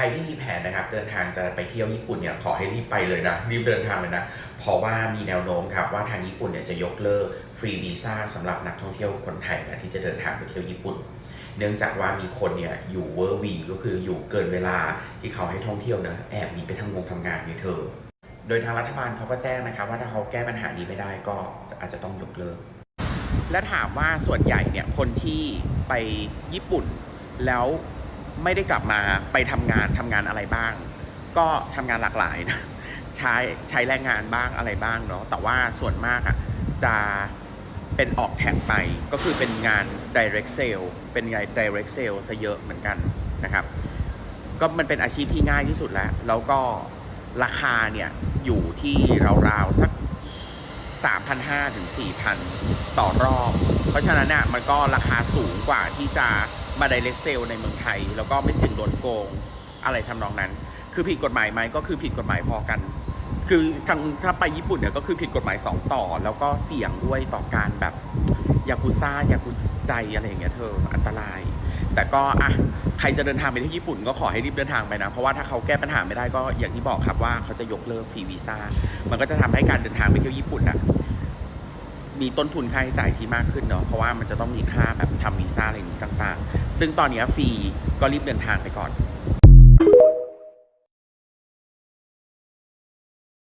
ใครที่มีแผนนะครับเดินทางจะไปเที่ยวญี่ปุ่นเนี่ยขอให้รีบไปเลยนะรีบเดินทางเลยนะเพราะว่ามีแนวโน้มครับว่าทางญี่ปุ่นเนี่ยจะยกเลิกฟรีวีซ่าสำหรับนักท่องเที่ยวคนไทยนะที่จะเดินทางไปเที่ยวญี่ปุ่น เนื่องจากว่ามีคนเนี่ยอยู่เวอร์วีก็คืออยู่เกินเวลาที่เขาให้ท่องเที่ยวนะแอบหนีไปทำงงทำงานเนี่เธอโดยทางรัฐบาลเขาก็แจ้งนะครับว่าถ้าเขาแก้ปัญหานี้ไม่ได้ก็อาจจะต้องยกเลิก และถามว่าส่วนใหญ่เนี่ยคนที่ไปญี่ปุ่นแล้ว ไม่ได้กลับมาไปทำงานทำงานอะไรบ้าง ก็ทำงานหลากหลายนะใช้ใช้แรงงานบ้างอะไรบ้างเนาะแต่ว่าส่วนมากอะจะเป็นออกแท็กไปก็คือเป็นงาน direct sale เป็นไง direct sale ซะเยอะเหมือนกันนะครับ ก็มันเป็นอาชีพที่ง่ายที่สุดแล้ว แล้วก็ราคาเนี่ยอยู่ที่ราวๆสัก 3,500ถึง4,000 ต่อรอบ เพราะฉะนั้นน่ะมันก็ราคาสูงกว่าที่จะ มา direct sale ในเมืองไทย แล้วก็ไม่เสี่ยงโดนโกงอะไรทำนองนั้น คือผิดกฎหมายไหมก็คือผิดกฎหมายพอกัน คือทางถ้าไปญี่ปุ่นเนี่ยก็คือผิดกฎหมาย 2 ต่อ แล้วก็เสี่ยงด้วยต่อการแบบยากุซ่ายากุใจอะไรอย่างเงี้ยเธออันตราย แต่ก็อะใครจะเดินทางไปที่ญี่ปุ่นก็ขอให้รีบเดินทางไปนะ เพราะว่าถ้าเขาแก้ปัญหาไม่ได้ก็อย่างที่บอกครับว่าเขาจะยกเลิกฟรีวีซ่ามันก็จะทำให้การเดินทางไปเที่ยวญี่ปุ่นน่ะ มีต้นทุนค่าใช้จ่ายที่มากขึ้นเนาะเพราะว่ามันจะต้องมีค่าแบบทำวีซ่าอะไรนี้ต่างๆ ซึ่งตอนนี้ฟรีก็รีบเดินทางไปก่อน